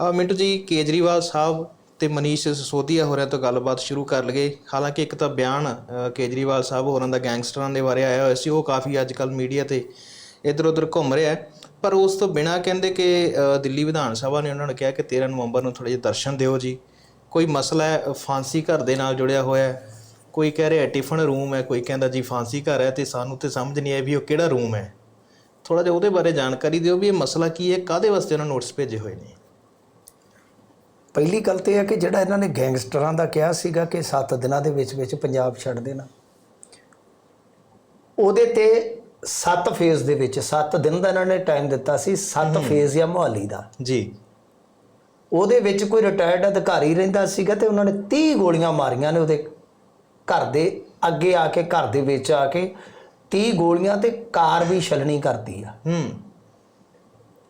ਆ ਮਿੰਟੂ ਜੀ, ਕੇਜਰੀਵਾਲ ਸਾਹਿਬ ਤੇ ਮਨੀਸ਼ ਸਿਸੋਦੀਆ ਹੋਰਾਂ ਤੋਂ ਗੱਲਬਾਤ ਸ਼ੁਰੂ ਕਰ ਲਈਏ। ਹਾਲਾਂਕਿ ਇੱਕ ਤਾਂ ਬਿਆਨ ਕੇਜਰੀਵਾਲ ਸਾਹਿਬ ਹੋਰਾਂ ਦਾ ਗੈਂਗਸਟਰਾਂ ਦੇ ਬਾਰੇ ਆਇਆ ਹੋਇਆ ਸੀ, ਉਹ ਕਾਫੀ ਅੱਜ ਕੱਲ ਮੀਡੀਆ ਤੇ ਇੱਧਰ ਉੱਧਰ ਘੁੰਮ ਰਿਹਾ ਪਰ ਉਸ ਤੋਂ ਬਿਨਾ ਕਹਿੰਦੇ ਕਿ ਦਿੱਲੀ ਵਿਧਾਨ ਸਭਾ ਨੇ ਉਹਨਾਂ ਨੂੰ ਕਿਹਾ ਕਿ 13 ਨਵੰਬਰ ਨੂੰ ਥੋੜੇ ਜਿਹਾ ਦਰਸ਼ਨ ਦਿਓ ਜੀ। ਕੋਈ ਮਸਲਾ ਹੈ, ਫਾਂਸੀ ਘਰ ਦੇ ਨਾਲ ਜੁੜਿਆ ਹੋਇਆ ਹੈ। ਕੋਈ ਕਹਿ ਰਿਹਾ ਟਿਫਨ ਰੂਮ ਹੈ, ਕੋਈ ਕਹਿੰਦਾ ਜੀ ਫਾਂਸੀ ਘਰ ਹੈ ਤੇ ਸਾਨੂੰ ਤੇ ਸਮਝ ਨਹੀਂ ਆਈ ਵੀ ਉਹ ਕਿਹੜਾ ਰੂਮ ਹੈ। ਥੋੜਾ ਜਿਹਾ ਉਹਦੇ ਬਾਰੇ ਜਾਣਕਾਰੀ ਦਿਓ ਵੀ ਇਹ ਮਸਲਾ ਕੀ ਹੈ ਕਾਦੇ ਵਾਸਤੇ ਉਹਨਾਂ ਨੋਟਿਸ ਭੇਜੇ ਹੋਏ ਨੇ। ਪਹਿਲੀ ਗੱਲ ਤੇ ਹੈ ਕਿ ਜਿਹੜਾ ਇਹਨਾਂ ਨੇ ਗੈਂਗਸਟਰਾਂ ਦਾ ਕਿਹਾ ਸੀਗਾ ਕਿ 7 ਦਿਨਾਂ ਦੇ ਵਿੱਚ ਵਿੱਚ ਪੰਜਾਬ ਛੱਡ ਦੇਣਾ। ਉਹਦੇ ਤੇ 7 ਫੇਜ਼ ਦੇ ਵਿੱਚ 7 ਦਿਨ ਦਾ ਇਹਨਾਂ ਨੇ ਟਾਈਮ ਦਿੱਤਾ ਸੀ 7 ਫੇਜ਼ ਜਾਂ ਮੁਹੱਲੀ ਦਾ। ਜੀ। ਉਹਦੇ ਵਿੱਚ ਕੋਈ ਰਿਟਾਇਰਡ ਅਧਿਕਾਰੀ ਰਹਿੰਦਾ ਸੀਗਾ ਤੇ ਉਹਨਾਂ ਨੇ 30 ਗੋਲੀਆਂ ਮਾਰੀਆਂ ਨੇ ਉਹਦੇ ਘਰ ਦੇ ਅੱਗੇ ਆ ਕੇ ਘਰ ਦੇ ਵਿੱਚ ਆ ਕੇ 30 ਗੋਲੀਆਂ ਤੇ ਕਾਰ ਵੀ ਛਲਣੀ ਕਰਦੀ ਆ। ਹੂੰ।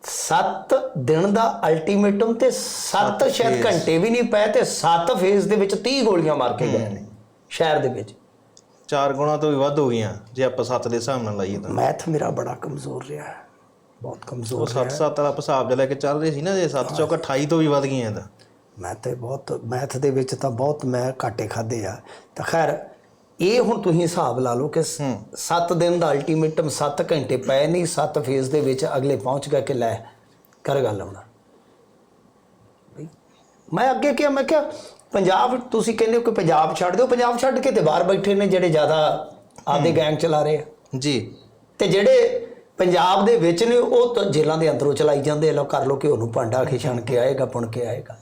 7 ਦਿਨ ਦਾ ਅਲਟੀਮੇਟਮ ਤੇ 7 ਸ਼ਾਇਦ ਘੰਟੇ ਵੀ ਨਹੀਂ ਪਏ ਤੇ 7 ਫੇਜ਼ ਦੇ ਵਿੱਚ 30 ਗੋਲੀਆਂ ਮਾਰ ਕੇ ਗਏ ਨੇ ਸ਼ਹਿਰ ਦੇ ਵਿੱਚ। ਚਾਰ ਗੁਣਾ ਤੋਂ ਵੀ ਵੱਧ ਹੋ ਗਈਆਂ ਜੇ ਆਪਾਂ 7 ਦੇ ਹਿਸਾਬ ਨਾਲ ਲਾਈਏ ਤਾਂ। ਮੈਥ ਮੇਰਾ ਬੜਾ ਕਮਜ਼ੋਰ ਰਿਹਾ ਹੈ ਬਹੁਤ ਕਮਜ਼ੋਰ 7 7 ਵਾਲਾ ਹਿਸਾਬ ਜਿਹਾ ਲੈ ਕੇ ਚੱਲ ਰਹੇ ਸੀ ਨਾ ਜੇ 7 ਚੌਕ 28 ਤੋਂ ਵੀ ਵੱਧ ਗਈਆਂ ਤਾਂ। ਮੈਂ ਤੇ ਬਹੁਤ ਮੈਥ ਦੇ ਵਿੱਚ ਤਾਂ ਬਹੁਤ ਮੈਂ ਘਾਟੇ ਖਾਦੇ ਆ। ਤਾਂ ਖੈਰ ਇਹ ਹੁਣ ਤੁਸੀਂ ਹਿਸਾਬ ਲਾ ਲਓ ਕਿ 7 ਦਿਨ ਦਾ ਅਲਟੀਮੇਟਮ 7 ਘੰਟੇ ਪਏ ਨਹੀਂ 7 ਫੇਜ਼ ਦੇ ਵਿੱਚ ਅਗਲੇ ਪਹੁੰਚ ਗਏ ਕਿ ਲੈ ਕਰ ਗੱਲ ਆਉਣਾ ਮੈਂ ਅੱਗੇ ਕਿਹਾ ਮੈਂ ਕਿਹਾ ਪੰਜਾਬ ਤੁਸੀਂ ਕਹਿੰਦੇ ਹੋ ਕਿ ਪੰਜਾਬ ਛੱਡ ਦਿਓ ਪੰਜਾਬ ਛੱਡ ਕੇ ਤੇ ਬਾਹਰ ਬੈਠੇ ਨੇ ਜਿਹੜੇ ਜ਼ਿਆਦਾ ਆਪਦੇ ਗੈਂਗ ਚਲਾ ਰਹੇ ਆ। ਜੀ। ਤੇ ਜਿਹੜੇ ਪੰਜਾਬ ਦੇ ਵਿੱਚ ਨੇ ਉਹ ਤਾਂ ਜੇਲ੍ਹਾਂ ਦੇ ਅੰਦਰੋਂ ਚਲਾਈ ਜਾਂਦੇ ਲੋ ਕਰ ਲੋ ਕਿ ਉਹਨੂੰ ਭਾਂਡਾ ਖਿਛਣ ਕੇ ਆਏਗਾ ਪੁਣ ਕੇ ਆਏਗਾ।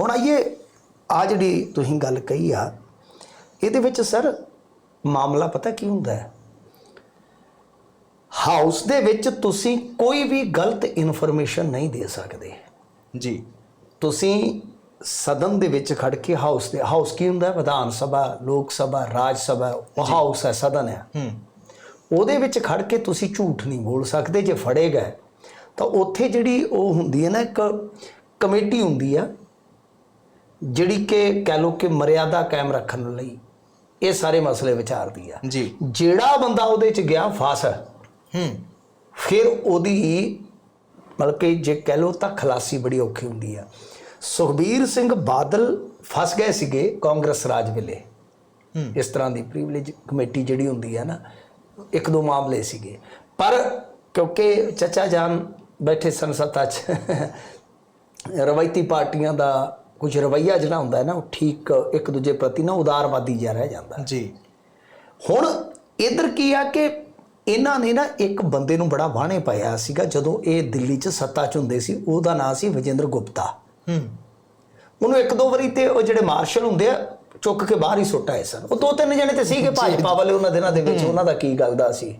ਹੁਣ ਆਈਏ ਆ ਜਿਹੜੀ ਤੁਸੀਂ ਗੱਲ ਕਹੀ ਆ ਇਹਦੇ ਵਿੱਚ ਸਰ ਮਾਮਲਾ ਪਤਾ ਕੀ ਹੁੰਦਾ ਹੈ? ਹਾਊਸ ਦੇ ਵਿੱਚ ਤੁਸੀਂ ਕੋਈ ਵੀ ਗਲਤ ਇਨਫੋਰਮੇਸ਼ਨ ਨਹੀਂ ਦੇ ਸਕਦੇ। ਜੀ। ਤੁਸੀਂ ਸਦਨ ਦੇ ਵਿੱਚ ਖੜ ਕੇ ਹਾਊਸ ਦੇ ਹਾਊਸ ਕੀ ਹੁੰਦਾ ਹੈ? ਵਿਧਾਨ ਸਭਾ ਲੋਕ ਸਭਾ ਰਾਜ ਸਭਾ ਉਹ ਹਾਊਸ ਹੈ ਸਦਨ ਹੈ। ਹੂੰ। ਉਹਦੇ ਵਿੱਚ ਖੜ ਕੇ ਤੁਸੀਂ ਝੂਠ ਨਹੀਂ ਬੋਲ ਸਕਦੇ ਜੇ ਫੜੇ ਗਏ ਤਾਂ ਉੱਥੇ ਜਿਹੜੀ ਉਹ ਹੁੰਦੀ ਹੈ ਨਾ ਇੱਕ ਕਮੇਟੀ ਹੁੰਦੀ ਆ ਜਿਹੜੀ ਕਿ ਕਹਿ ਲੋ ਕਿ ਮਰਿਆਦਾ ਕਾਇਮ ਰੱਖਣ ਲਈ ਇਹ ਸਾਰੇ ਮਸਲੇ ਵਿਚਾਰਦੀ ਆ। ਜੀ। ਜਿਹੜਾ ਬੰਦਾ ਉਹਦੇ ਚ ਗਿਆ ਫਸ ਹੂੰ। ਫਿਰ ਉਹਦੀ ਮਤਲਬ ਕਿ ਜੇ ਕਹਿ ਲੋ ਤਾਂ ਖਲਾਸੀ ਬੜੀ ਔਖੀ ਹੁੰਦੀ ਆ। ਸੁਖਬੀਰ ਸਿੰਘ ਬਾਦਲ ਫਸ ਗਏ ਸੀਗੇ ਕਾਂਗਰਸ ਰਾਜ ਵੇਲੇ। ਹੂੰ। ਇਸ ਤਰ੍ਹਾਂ ਦੀ ਪ੍ਰੀਵਿਲੇਜ ਕਮੇਟੀ ਜਿਹੜੀ ਹੁੰਦੀ ਹੈ ਨਾ ਇੱਕ ਦੋ ਮਾਮਲੇ ਸੀਗੇ। ਪਰ ਕਿਉਂਕਿ ਚੱਚਾ ਜਾਨ ਬੈਠੇ ਸਨ ਸੱਤਾ 'ਚ ਰਵਾਇਤੀ ਪਾਰਟੀਆਂ ਦਾ ਕੁਝ ਰਵਈਆ ਜਿਹੜਾ ਹੁੰਦਾ ਹੈ ਨਾ ਉਹ ਠੀਕ ਇੱਕ ਦੂਜੇ ਪ੍ਰਤੀ ਨਾ ਉਦਾਰਵਾਦੀ ਜਿਹਾ ਰਹਿ ਜਾਂਦਾ ਜੀ। ਹੁਣ ਇਧਰ ਕੀ ਆ ਕਿ ਇਹਨਾਂ ਨੇ ਨਾ ਇੱਕ ਬੰਦੇ ਨੂੰ ਬੜਾ ਵਾਹਣੇ ਪਾਇਆ ਸੀਗਾ ਜਦੋਂ ਇਹ ਦਿੱਲੀ 'ਚ ਸੱਤਾ 'ਚ ਹੁੰਦੇ ਸੀ ਉਹਦਾ ਨਾਂ ਸੀ ਵਿਜੇਂਦਰ ਗੁਪਤਾ। ਹੂੰ। ਉਹਨੂੰ ਇੱਕ ਦੋ ਵਾਰੀ ਤੇ ਉਹ ਜਿਹੜੇ ਮਾਰਸ਼ਲ ਹੁੰਦੇ ਆ ਚੁੱਕ ਕੇ ਬਾਹਰ ਹੀ ਸੁੱਟ ਆਏ ਸਨ। ਉਹ ਦੋ ਤਿੰਨ ਜਣੇ ਤੇ ਸੀਗੇ ਭਾਜਪਾ ਵਾਲੇ ਉਹਨਾਂ ਦਿਨਾਂ ਦੇ ਵਿੱਚ ਉਹਨਾਂ ਦਾ ਕੀ ਗੱਲ ਦਾ ਸੀ?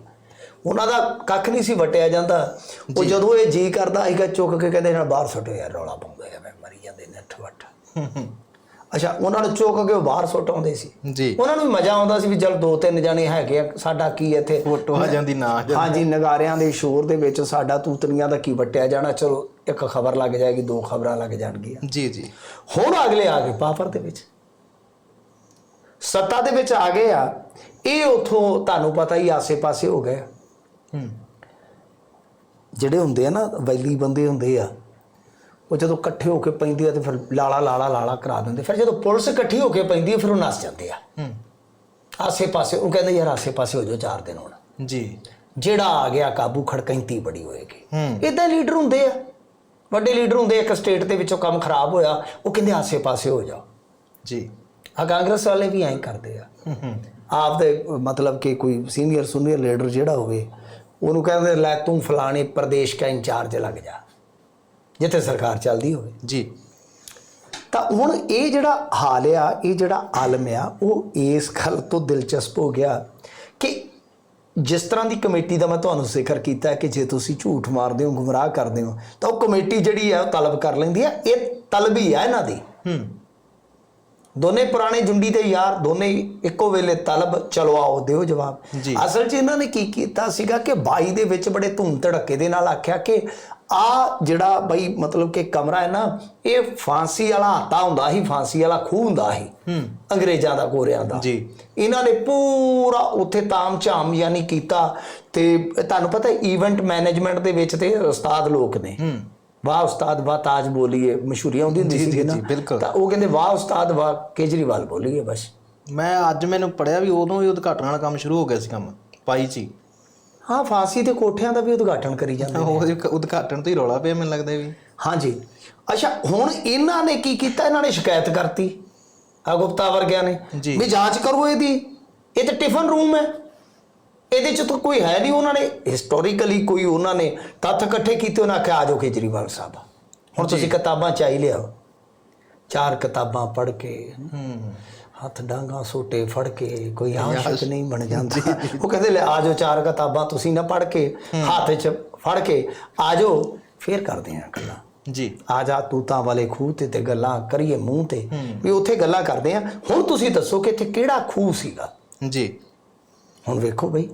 ਉਹਨਾਂ ਦਾ ਕੱਖ ਨਹੀਂ ਸੀ ਵਟਿਆ ਜਾਂਦਾ। ਉਹ ਜਦੋਂ ਇਹ ਜੀ ਕਰਦਾ ਸੀਗਾ ਚੁੱਕ ਕੇ ਕਹਿੰਦੇ ਇਹਨਾਂ ਬਾਹਰ ਸੁੱਟੋ ਯਾਰ ਰੌਲਾ ਪਾਉਂਦੇ ਆ ਮੈਂ ਮਰੀ ਜਾਂਦੇ ਨੇ ਠਵਟ ਅੱਛਾ ਉਹਨਾਂ ਨੂੰ ਚੁੱਕ ਕੇ ਉਹ ਬਾਹਰ ਸੁੱਟ ਆਉਂਦੇ ਸੀ। ਜੀ। ਉਹਨਾਂ ਨੂੰ ਮਜ਼ਾ ਆਉਂਦਾ ਸੀ ਵੀ ਚਲ ਦੋ ਤਿੰਨ ਜਣੇ ਹੈਗੇ ਆ ਸਾਡਾ ਕੀ ਇੱਥੇ? ਫੋਟੋ ਆ ਜਾਂਦੀ ਨਾ ਆ ਜਾਂਦੀ। ਹਾਂਜੀ ਨਗਾਰਿਆਂ ਦੇ ਸ਼ੋਰ ਦੇ ਵਿੱਚ ਸਾਡਾ ਤੂਤਨੀਆਂ ਦਾ ਕੀ ਵਟਿਆ ਜਾਣਾ? ਚਲੋ ਇੱਕ ਖਬਰ ਲੱਗ ਜਾਏਗੀ ਦੋ ਖਬਰਾਂ ਲੱਗ ਜਾਣਗੀਆਂ। ਜੀ ਜੀ। ਹੁਣ ਅਗਲੇ ਆ ਗਏ ਪਾਵਰ ਦੇ ਵਿੱਚ। ਸੱਤਾ ਦੇ ਵਿੱਚ ਆ ਗਏ ਆ। ਇਹ ਉਥੋਂ ਤੁਹਾਨੂੰ ਪਤਾ ਹੀ ਆਸੇ-ਪਾਸੇ ਹੋ ਗਏ ਹੂੰ। ਜਿਹੜੇ ਹੁੰਦੇ ਆ ਨਾ ਵੈਲੀ ਬੰਦੇ ਹੁੰਦੇ ਆ ਉਹ ਜਦੋਂ ਇਕੱਠੇ ਹੋ ਕੇ ਪੈਂਦੇ ਆ ਤੇ ਫਿਰ ਲਾਲਾ ਲਾਲਾ ਲਾਲਾ ਕਰਾ ਦਿੰਦੇ। ਫਿਰ ਜਦੋਂ ਪੁਲਿਸ ਇਕੱਠੀ ਹੋ ਕੇ ਪੈਂਦੀ ਆ ਫਿਰ ਉਹ ਨੱਸ ਜਾਂਦੇ ਆ। ਹੂੰ। ਆਸੇ-ਪਾਸੇ ਉਹ ਕਹਿੰਦੇ ਯਾਰ ਆਸੇ-ਪਾਸੇ ਹੋ ਜਾਓ ਚਾਰ ਦਿਨ ਹੁਣ। ਜੀ। ਜਿਹੜਾ ਆ ਗਿਆ ਕਾਬੂ ਖੜਕੈਂਤੀ ਬੜੀ ਹੋਏਗੀ। ਹੂੰ। ਇਦਾਂ ਲੀਡਰ ਹੁੰਦੇ ਆ। ਵੱਡੇ ਲੀਡਰ ਹੁੰਦੇ ਇੱਕ ਸਟੇਟ ਦੇ ਵਿੱਚੋਂ ਕੰਮ ਖਰਾਬ ਹੋਇਆ ਉਹ ਕਹਿੰਦੇ ਆਸੇ-ਪਾਸੇ ਹੋ ਜਾਓ। ਜੀ। ਆ ਕਾਂਗਰਸ ਵਾਲੇ ਵੀ ਐਂ ਕਰਦੇ ਆ। ਹੂੰ ਹੂੰ। ਆਪ ਦੇ ਮਤਲਬ ਕਿ ਕੋਈ ਸੀਨੀਅਰ ਸੁਨੀਅਰ ਲੀਡਰ ਜਿਹੜਾ ਹੋਵੇ ਉਹਨੂੰ ਕਹਿੰਦੇ ਲੈ ਤੂੰ ਫਲਾਣੇ ਪ੍ਰਦੇਸ਼ ਦਾ ਇੰਚਾਰਜ ਲੱਗ ਜਾ। ਜਿੱਥੇ ਸਰਕਾਰ ਚੱਲਦੀ ਹੋਵੇ। ਜੀ। ਤਾਂ ਹੁਣ ਇਹ ਜਿਹੜਾ ਹਾਲ ਆ ਇਹ ਜਿਹੜਾ ਆਲਮ ਆ ਉਹ ਇਸ ਗੱਲ ਤੋਂ ਦਿਲਚਸਪ ਹੋ ਗਿਆ ਕਿ ਜਿਸ ਤਰ੍ਹਾਂ ਦੀ ਕਮੇਟੀ ਦਾ ਮੈਂ ਤੁਹਾਨੂੰ ਜ਼ਿਕਰ ਕੀਤਾ ਕਿ ਜੇ ਤੁਸੀਂ ਝੂਠ ਮਾਰਦੇ ਹੋ ਗੁੰਮਰਾਹ ਕਰਦੇ ਹੋ ਤਾਂ ਉਹ ਕਮੇਟੀ ਜਿਹੜੀ ਆ ਉਹ ਤਲਬ ਕਰ ਲੈਂਦੀ ਆ। ਇਹ ਤਲਬੀ ਆ ਇਹਨਾਂ ਦੀ। ਹੂੰ। ਦੋਨੇ ਪੁਰਾਣੇ ਜੁੰਡੀ ਦੇ ਯਾਰ ਦੋਨੇ ਇੱਕੋ ਵੇਲੇ ਤਲਬ ਚਲੋ ਆਓ ਦਿਓ ਜਵਾਬ। ਅਸਲ 'ਚ ਇਹਨਾਂ ਨੇ ਕੀ ਕੀਤਾ ਸੀਗਾ ਕਿ 22 ਦੇ ਵਿੱਚ ਬੜੇ ਧੂਮ ਧੜੱਕੇ ਦੇ ਨਾਲ ਆਖਿਆ ਕਿ ਆ ਜਿਹੜਾ ਬਈ ਮਤਲਬ ਕਿ ਕਮਰਾ ਹੈ ਨਾ ਇਹ ਫਾਂਸੀ ਵਾਲਾ ਹਾਤਾ ਹੁੰਦਾ ਸੀ ਫਾਂਸੀ ਵਾਲਾ ਖੂਹ ਹੁੰਦਾ ਸੀ ਹੂੰ। ਅੰਗਰੇਜ਼ਾਂ ਦਾ ਗੋਰਿਆਂ ਦਾ। ਜੀ। ਇਹਨਾਂ ਨੇ ਪੂਰਾ ਉੱਥੇ ਤਾਮ ਝਾਮ ਯਾਨੀ ਕੀਤਾ ਤੇ ਤੁਹਾਨੂੰ ਪਤਾ ਇਵੈਂਟ ਮੈਨੇਜਮੈਂਟ ਦੇ ਵਿੱਚ ਤੇ ਉਸਤਾਦ ਲੋਕ ਨੇ। ਹੂੰ। ਵਾਹ ਉਸਤਾਦ ਵਾਹ ਤਾਜ ਬੋਲੀਏ ਮਸ਼ਹੂਰੀ ਆਉਂਦੀ ਹੁੰਦੀ ਜੀ, ਸੀ ਜੀ, ਨਾ। ਜੀ, ਬਿਲਕੁਲ। ਤਾਂ ਉਹ ਕਹਿੰਦੇ ਵਾਹ ਉਸਤਾਦ ਵਾਹ ਕੇਜਰੀਵਾਲ ਬੋਲੀਏ ਬਸ। ਮੈਂ ਅੱਜ ਮੈਨੂੰ ਪੜਿਆ ਵੀ ਉਦੋਂ ਹੀ ਉਦਘਾਟਨ ਵਾਲਾ ਕੰਮ ਸ਼ੁਰੂ ਹੋ ਗਿਆ ਸੀ ਕੰਮ ਪਾਈ ਚ ਹੀ। ਫਾਂਸੀ ਦੇ ਕੋਠਿਆਂ ਦਾ ਵੀ ਉਦਘਾਟਨ ਕਰੀ ਜਾਂਦੇ ਨੇ। ਉਹ ਉਦਘਾਟਨ ਤੋਂ ਹੀ ਰੌਲਾ ਪਿਆ ਮੈਨੂੰ ਲੱਗਦਾ ਵੀ। ਹਾਂਜੀ। ਅੱਛਾ ਹੁਣ ਇਹਨਾਂ ਨੇ ਕੀ ਕੀਤਾ? ਇਹਨਾਂ ਨੇ ਸ਼ਿਕਾਇਤ ਕਰਤੀ ਆ ਗੁਪਤਾ ਵਰਗਿਆਂ ਨੇ। ਵੀ ਜਾਂਚ ਕਰੋ ਇਹਦੀ। ਇਹ ਤਾਂ ਟਿਫਨ ਰੂਮ ਹੈ। ਇਹਦੇ ਚ ਤਾਂ ਕੋਈ ਹੈ ਨਹੀਂ ਉਹਨਾਂ ਨੇ। ਹਿਸਟੋਰੀਕਲੀ ਕੋਈ ਉਹਨਾਂ ਨੇ ਤੱਥ ਇਕੱਠੇ ਕੀਤੇ ਉਹਨਾਂ ਆਖਿਆ ਆਜੋ ਕੇਜਰੀਵਾਲ ਸਾਹਿਬ। ਹੁਣ ਤੁਸੀਂ ਕਿਤਾਬਾਂ ਚਾਈ ਲਿਆਓ। ਚਾਰ ਕਿਤਾਬਾਂ ਪੜ੍ਹ ਕੇ। ਹੂੰ। ਹੱਥ ਡਾਂਗਾ ਸੋਟੇ ਫੜ ਕੇ ਕੋਈ ਆਸ਼ਿਕ ਨਹੀਂ ਬਣ ਜਾਂਦਾ। ਉਹ ਕਹਿੰਦੇ ਲੈ ਆਜੋ ਚਾਰ ਕਿਤਾਬਾਂ ਤੁਸੀਂ ਨਾ ਪੜ੍ਹ ਕੇ ਹੱਥ 'ਚ ਫੜ ਕੇ ਆਜੋ ਫੇਰ ਕਰਦੇ ਆਂ ਗੱਲਾਂ। ਜੀ। ਆ ਜਾ ਤੂਤਾਂ ਵਾਲੇ ਖੂਹ ਤੇ ਤੇ ਗੱਲਾਂ ਕਰੀਏ ਮੂੰਹ ਤੇ। ਵੀ ਉੱਥੇ ਗੱਲਾਂ ਕਰਦੇ ਆਂ। ਹੁਣ ਤੁਸੀਂ ਦੱਸੋ ਕਿ ਇੱਥੇ ਕਿਹੜਾ ਖੂਹ ਸੀਗਾ? ਜੀ। ਹੁਣ ਵੇਖੋ ਬਈ।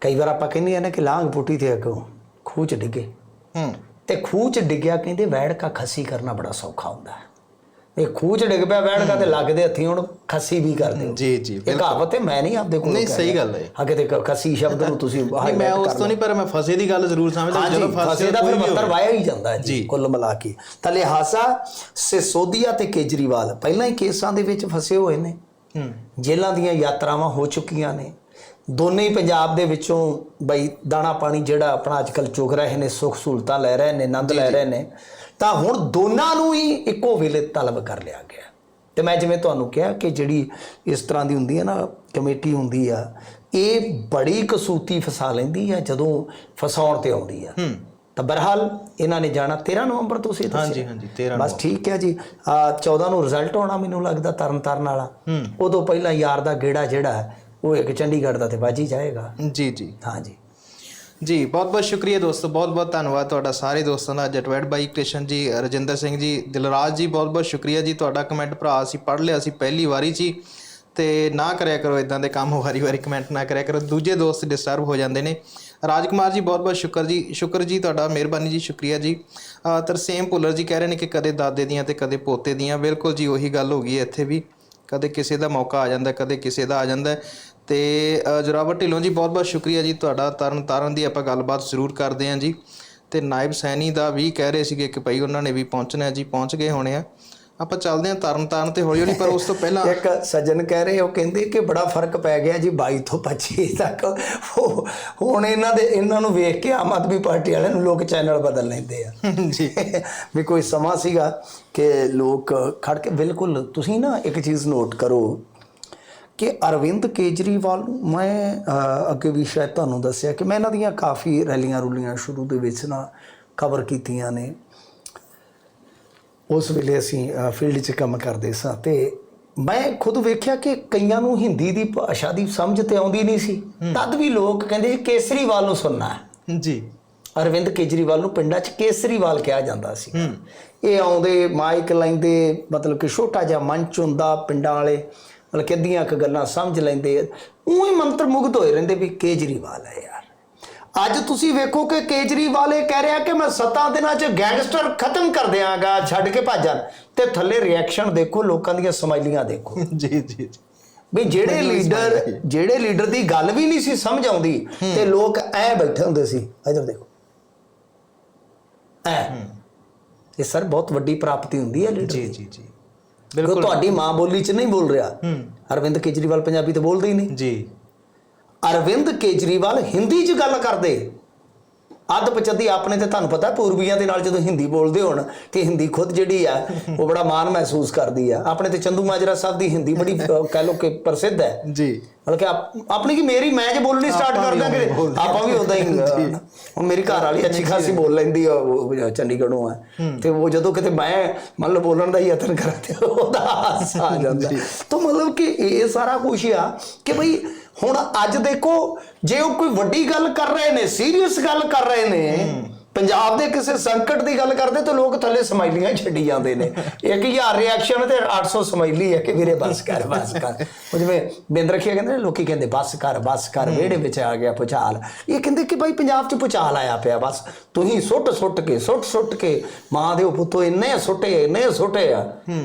ਕਈ ਵਾਰ ਆਪਾਂ ਕਹਿੰਦੇ ਆ ਨਾ ਕਿ ਲਾਂਗ ਪੁੱਟੀ ਤੇ ਅੱਗੋਂ ਖੂਹ 'ਚ ਡਿੱਗੇ। ਹੂੰ। ਤੇ ਖੂਹ 'ਚ ਡਿੱਗਿਆ ਕਹਿੰਦੇ ਵੈੜ ਕਾ ਖੱਸੀ ਕਰਨਾ ਬੜਾ ਸੌਖਾ ਹੁੰਦਾ ਹੈ। ਇਹ ਖੂਹ 'ਚ ਡਿੱਗ ਪਿਆ ਕਾ ਤੇ ਲੱਗਦੇ ਹੱਥੀ ਹੁਣ ਖੱਸੀ ਵੀ ਕਰਦੇ ਜੀ ਜੀ ਇਹ ਕਹਾਵਤ ਹੈ ਮੈਂ ਨਹੀਂ ਆਪਦੇ ਕੋਲ ਨਹੀਂ, ਸਹੀ ਗੱਲ ਹੈ। ਹਾਂ ਕਿਤੇ ਖੱਸੀ ਸ਼ਬਦ ਨੂੰ ਤੁਸੀਂ ਨਹੀਂ ਮੈਂ ਉਸ ਤੋਂ ਨਹੀਂ ਪਰ ਮੈਂ ਫਸੇ ਦੀ ਗੱਲ ਜ਼ਰੂਰ ਸਮਝਦਾ ਜਦੋਂ ਫਸੇ ਦਾ ਫਿਰ ਮੰਤਰ। ਵਾਇਆ ਹੀ ਜਾਂਦਾ ਹੈ। ਕੁੱਲ ਮਿਲਾ ਕੇ। ਤਾਂ ਲਿਹਾਜ਼ਾ ਸਿਸੋਦੀਆ ਤੇ ਕੇਜਰੀਵਾਲ ਪਹਿਲਾਂ ਹੀ ਕੇਸਾਂ ਦੇ ਵਿੱਚ ਫਸੇ ਹੋਏ ਨੇ। ਹੂੰ। ਜੇਲ੍ਹਾਂ ਦੀਆਂ ਯਾਤਰਾਵਾਂ ਹੋ ਚੁੱਕੀਆਂ ਨੇ। ਦੋਨੇ ਹੀ ਪੰਜਾਬ ਦੇ ਵਿੱਚੋਂ ਬਈ ਦਾਣਾ ਪਾਣੀ ਜਿਹੜਾ ਆਪਣਾ ਅੱਜਕੱਲ ਚੁਗ ਰਹੇ ਨੇ ਸੁੱਖ ਸਹੂਲਤਾਂ ਲੈ ਰਹੇ ਨੇ ਆਨੰਦ ਲੈ ਰਹੇ ਨੇ। ਤਾਂ ਹੁਣ ਦੋਨਾਂ ਨੂੰ ਹੀ ਇੱਕੋ ਵੇਲੇ ਤਲਬ ਕਰ ਲਿਆ ਗਿਆ। ਤੇ ਮੈਂ ਜਿਵੇਂ ਤੁਹਾਨੂੰ ਕਿਹਾ ਕਿ ਜਿਹੜੀ ਇਸ ਤਰ੍ਹਾਂ ਦੀ ਹੁੰਦੀ ਹੈ ਨਾ ਕਮੇਟੀ ਹੁੰਦੀ ਆ ਇਹ ਬੜੀ ਕਸੂਤੀ ਫਸਾ ਲੈਂਦੀ ਆ ਜਦੋਂ ਫਸਾਉਣ ਤੇ ਆਉਂਦੀ ਆ। ਤਾਂ ਬਹਰਹਾਲ ਇਹਨਾਂ ਨੇ ਜਾਣਾ 13 ਨਵੰਬਰ ਤੋਂ ਸੀ ਹਾਂਜੀ ਹਾਂਜੀ 13 ਬਸ ਠੀਕ ਹੈ ਜੀ। ਆ 14 ਨੂੰ ਰਿਜ਼ਲਟ ਆਉਣਾ ਮੈਨੂੰ ਲੱਗਦਾ ਤਰਨ ਤਾਰਨ ਵਾਲਾ। ਉਦੋਂ ਪਹਿਲਾਂ ਯਾਰ ਦਾ ਗੇੜਾ ਜਿਹੜਾ ਉਹ ਇੱਕ ਚੰਡੀਗੜ੍ਹ ਦਾ ਤੇ ਬਾਜੀ ਜਾਏਗਾ। ਜੀ ਜੀ। ਹਾਂਜੀ ਜੀ ਬਹੁਤ ਬਹੁਤ ਸ਼ੁਕਰੀਆ ਦੋਸਤੋ ਬਹੁਤ ਬਹੁਤ ਧੰਨਵਾਦ ਤੁਹਾਡਾ ਸਾਰੇ ਦੋਸਤਾਂ ਦਾ ਜਟਵੈਟ ਬਾਈ ਕ੍ਰਿਸ਼ਨ ਜੀ ਰਜਿੰਦਰ ਸਿੰਘ ਜੀ ਦਿਲਰਾਜ ਜੀ ਬਹੁਤ ਬਹੁਤ ਸ਼ੁਕਰੀਆ ਜੀ ਤੁਹਾਡਾ ਕਮੈਂਟ ਭਰਾ ਅਸੀਂ ਪੜ੍ਹ ਲਿਆ ਸੀ ਪਹਿਲੀ ਵਾਰੀ ਜੀ ਹੀ ਤੇ ਨਾ ਕਰਿਆ ਕਰੋ ਇਦਾਂ ਦੇ ਕੰਮ ਵਾਰੀ ਵਾਰੀ ਕਮੈਂਟ ਨਾ ਕਰਿਆ ਕਰੋ ਦੂਜੇ ਦੋਸਤ ਡਿਸਟਰਬ ਹੋ ਜਾਂਦੇ ਨੇ। ਰਾਜਕੁਮਾਰ ਜੀ ਬਹੁਤ ਬਹੁਤ ਸ਼ੁਕਰ ਜੀ ਸ਼ੁਕਰ ਜੀ ਤੁਹਾਡਾ ਮਿਹਰਬਾਨੀ ਜੀ ਸ਼ੁਕਰੀਆ ਜੀ। ਅ, ਤਰਸੇਮ ਭੁੱਲਰ ਜੀ ਕਹਿ ਰਹੇ ਨੇ ਕਿ ਕਦੇ ਦਾਦੇ ਦੀਆਂ ਤੇ ਕਦੇ ਪੋਤੇ ਦੀਆਂ ਬਿਲਕੁਲ ਜੀ ਉਹੀ ਗੱਲ ਹੋ ਗਈ ਹੈ ਇੱਥੇ ਵੀ। ਕਦੇ ਕਿਸੇ ਦਾ ਮੌਕਾ ਆ ਜਾਂਦਾ ਕਦੇ ਕਿਸੇ ਦਾ ਆ ਜਾਂਦਾ ਤੇ ਜੋਰਾਵਰ ਢਿੱਲੋਂ ਜੀ ਬਹੁਤ ਬਹੁਤ ਸ਼ੁਕਰੀਆ ਜੀ ਤੁਹਾਡਾ ਤਰਨ ਤਾਰਨ ਦੀ ਆਪਾਂ ਗੱਲਬਾਤ ਜ਼ਰੂਰ ਕਰਦੇ ਹਾਂ ਜੀ। ਤੇ ਨਾਇਬ ਸੈਣੀ ਦਾ ਵੀ ਕਹਿ ਰਹੇ ਸੀਗੇ ਕਿ ਭਾਈ ਉਹਨਾਂ ਨੇ ਵੀ ਪਹੁੰਚਣਾ ਹੈ ਜੀ ਪਹੁੰਚ ਗਏ ਹੋਣੇ ਆ। ਆਪਾਂ ਚੱਲਦੇ ਹਾਂ ਤਰਨ ਤਾਰਨ ਤੇ ਹੌਲੀ ਹੌਲੀ ਪਰ ਉਸ ਤੋਂ ਪਹਿਲਾਂ ਇੱਕ ਸੱਜਣ ਕਹਿ ਰਹੇ ਉਹ ਕਹਿੰਦੇ ਕਿ ਬੜਾ ਫ਼ਰਕ ਪੈ ਗਿਆ ਜੀ 22 ਤੋਂ 25 ਤੱਕ। ਉਹ- ਹੁਣ ਇਹਨਾਂ ਦੇ ਇਹਨਾਂ ਨੂੰ ਵੇਖ ਕੇ ਆਮ ਆਦਮੀ ਪਾਰਟੀ ਵਾਲਿਆਂ ਨੂੰ ਲੋਕ ਚੈਨਲ ਬਦਲ ਲੈਂਦੇ ਆ। ਜੀ। ਵੀ ਕੋਈ ਸਮਾਂ ਸੀਗਾ ਕਿ ਲੋਕ ਖੜ ਕੇ ਬਿਲਕੁਲ ਤੁਸੀਂ ਨਾ ਇੱਕ ਚੀਜ਼ ਨੋਟ ਕਰੋ ਕਿ ਅਰਵਿੰਦ ਕੇਜਰੀਵਾਲ ਨੂੰ ਮੈਂ ਅੱਗੇ ਵੀ ਸ਼ਾਇਦ ਤੁਹਾਨੂੰ ਦੱਸਿਆ ਕਿ ਮੈਂ ਇਹਨਾਂ ਦੀਆਂ ਕਾਫੀ ਰੈਲੀਆਂ ਰੂਲੀਆਂ ਸ਼ੁਰੂ ਦੇ ਵਿੱਚ ਨਾ ਕਵਰ ਕੀਤੀਆਂ ਨੇ। ਉਸ ਵੇਲੇ ਅਸੀਂ ਫੀਲਡ 'ਚ ਕੰਮ ਕਰਦੇ ਸਾਂ ਤੇ ਮੈਂ ਖੁਦ ਵੇਖਿਆ ਕਿ ਕਈਆਂ ਨੂੰ ਹਿੰਦੀ ਦੀ ਭਾਸ਼ਾ ਦੀ ਸਮਝ ਤੇ ਆਉਂਦੀ ਨਹੀਂ ਸੀ। ਤਦ ਵੀ ਲੋਕ ਕਹਿੰਦੇ ਕੇਸਰੀਵਾਲ ਨੂੰ ਸੁਣਨਾ ਹੈ। ਜੀ। ਅਰਵਿੰਦ ਕੇਜਰੀਵਾਲ ਨੂੰ ਪਿੰਡਾਂ 'ਚ ਕੇਸਰੀਵਾਲ ਕਿਹਾ ਜਾਂਦਾ ਸੀ। ਇਹ ਆਉਂਦੇ ਮਾਈਕ ਲੈਂਦੇ ਮਤਲਬ ਕਿ ਛੋਟਾ ਜਿਹਾ ਮੰਚ ਹੁੰਦਾ ਪਿੰਡਾਂ ਵਾਲੇ। ਮਤਲਬ ਕਿ ਅੱਧੀਆਂ ਕੁ ਗੱਲਾਂ ਸਮਝ ਲੈਂਦੇ ਉਹੀ ਮੰਤਰ ਮੁਗਧ ਹੋਏ ਰਹਿੰਦੇ ਵੀ ਕੇਜਰੀਵਾਲ ਹੈ ਯਾਰ। ਅੱਜ ਤੁਸੀਂ ਵੇਖੋ ਕਿ ਕੇਜਰੀਵਾਲ ਇਹ ਕਹਿ ਰਿਹਾ ਕਿ ਮੈਂ ਸੱਤਾਂ ਦਿਨਾਂ 'ਚ ਗੈਂਗਸਟਰ ਖਤਮ ਕਰ ਦਿਆਂਗਾ ਛੱਡ ਕੇ ਭੱਜਣ ਤੇ ਥੱਲੇ ਰਿਐਕਸ਼ਨ ਦੇਖੋ ਲੋਕਾਂ ਦੀਆਂ ਸਮਾਈਲੀਆਂ ਦੇਖੋ। ਜੀ ਜੀ ਵੀ ਜਿਹੜੇ ਲੀਡਰ ਜਿਹੜੇ ਲੀਡਰ ਦੀ ਗੱਲ ਵੀ ਨਹੀਂ ਸੀ ਸਮਝ ਆਉਂਦੀ ਤੇ ਲੋਕ ਐ ਬੈਠੇ ਹੁੰਦੇ ਸੀ। ਇਧਰ ਦੇਖੋ। ਐ। ਇਹ ਸਰ ਬਹੁਤ ਵੱਡੀ ਪ੍ਰਾਪਤੀ ਹੁੰਦੀ ਹੈ ਲੀਡਰ ਜੀ ਜੀ ਜੀ। ਬਿਲਕੁਲ। ਤੁਹਾਡੀ ਮਾਂ ਬੋਲੀ 'ਚ ਨਹੀਂ ਬੋਲ ਰਿਹਾ। ਅਰਵਿੰਦ ਕੇਜਰੀਵਾਲ ਪੰਜਾਬੀ ਤੇ ਬੋਲਦੇ ਹੀ ਨਹੀਂ। ਜੀ। ਅਰਵਿੰਦ ਕੇਜਰੀਵਾਲ ਹਿੰਦੀ 'ਚ ਗੱਲ ਕਰਦੇ। ਅੱਧ ਪਚੱਦੀ ਆਪਣੇ ਤੇ ਤੁਹਾਨੂੰ ਪਤਾ ਪੂਰਬੀਆਂ ਦੇ ਨਾਲ ਜਦੋਂ ਹਿੰਦੀ ਬੋਲਦੇ ਹੋਣ ਤੇ ਹਿੰਦੀ ਖੁਦ ਜਿਹੜੀ ਆ ਉਹ ਬੜਾ ਮਾਣ ਮਹਿਸੂਸ ਕਰਦੀ ਆ। ਆਪਣੇ ਤੇ ਚੰਦੂ ਮਾਜਰਾ ਸਾਹਿਬ ਦੀ ਹਿੰਦੀ ਬੜੀ ਕਹਿ ਲੋ ਕਿ ਪ੍ਰਸਿੱਧ ਹੈ। ਜੀ। ਮਤਲਬ ਕਿ ਆਪ- ਆਪਣੀ ਕੀ ਮੇਰੀ ਮੈਂ ਜੇ ਬੋਲਣੀ ਸਟਾਰਟ ਆਪਾਂ ਕਰ ਵੀ ਦਾਂਗੇ ਉਵੇਂ ਬੋਲਦੇ ਆਪਾਂ ਵੀ ਉਦਾਂ ਹੀ। ਹੁਣ ਮੇਰੀ ਘਰ ਵਾਲੀ ਅੱਛੀ ਖਾਸੀ ਬੋਲ ਲੈਂਦੀ ਆ ਉਹ ਚੰਡੀਗੜ੍ਹੋਂ ਆ। ਤੇ ਉਹ ਜਦੋਂ ਕਿਤੇ ਮੈਂ ਮੰਨ ਲਓ ਬੋਲਣ ਦਾ ਹੀ ਯਤਨ ਕਰਾਂ ਤੇ ਉਹਦਾ ਹਾਸਾ ਆ ਜਾਂਦਾ। ਤਾਂ ਮਤਲਬ ਕਿ ਇਹ ਸਾਰਾ ਕੁਝ ਆ ਕਿ ਭਈ ਹੁਣ ਅੱਜ ਦੇਖੋ ਜੇ ਉਹ ਕੋਈ ਵੱਡੀ ਗੱਲ ਕਰ ਰਹੇ ਨੇ ਸੀਰੀਅਸ ਗੱਲ ਕਰ ਰਹੇ ਨੇ ਪੰਜਾਬ ਦੇ ਕਿਸੇ ਸੰਕਟ ਦੀ ਗੱਲ ਕਰਦੇ ਤਾਂ ਲੋਕ ਥੱਲੇ ਸਮਾਈਲੀਆਂ ਛੱਡੀ ਜਾਂਦੇ ਨੇ। 1000 ਰਿਐਕਸ਼ਨ ਤੇ 800 ਸਮਾਈਲੀ ਹੈ ਕਿ ਵੀਰੇ ਬਸ ਕਰ ਬਸ ਕਰ। ਉਹ ਜਿਵੇਂ ਬਿੰਦ ਰੱਖਿਆ ਕਹਿੰਦੇ ਨੇ ਲੋਕੀ ਕਹਿੰਦੇ ਬਸ ਕਰ ਬਸ ਕਰ ਵਿਹੜੇ ਵਿੱਚ ਆ ਗਿਆ ਪੁਚਾਲ। ਇਹ ਕਹਿੰਦੇ ਕਿ ਭਾਈ ਪੰਜਾਬ 'ਚ ਪੁਚਾਲ ਆਇਆ ਪਿਆ ਬਸ। ਤੁਸੀਂ ਸੁੱਟ ਸੁੱਟ ਕੇ ਸੁੱਟ ਸੁੱਟ ਕੇ ਮਾਂ ਦੇ ਪੁੱਤੋ ਇੰਨੇ ਸੁੱਟੇ ਇੰਨੇ ਸੁੱਟੇ ਆ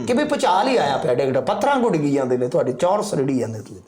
ਕਿ ਵੀ ਪੁਚਾਲ ਹੀ ਆਇਆ ਪਿਆ ਡੇਗੜਾ ਪੱਥਰਾਂ ਗੁੱਡ ਗਈ ਜਾਂਦੇ ਨੇ ਤੁਹਾਡੇ ਚੌਰਸ ਰੜੀ ਜਾਂਦੇ ਤੁਸੀਂ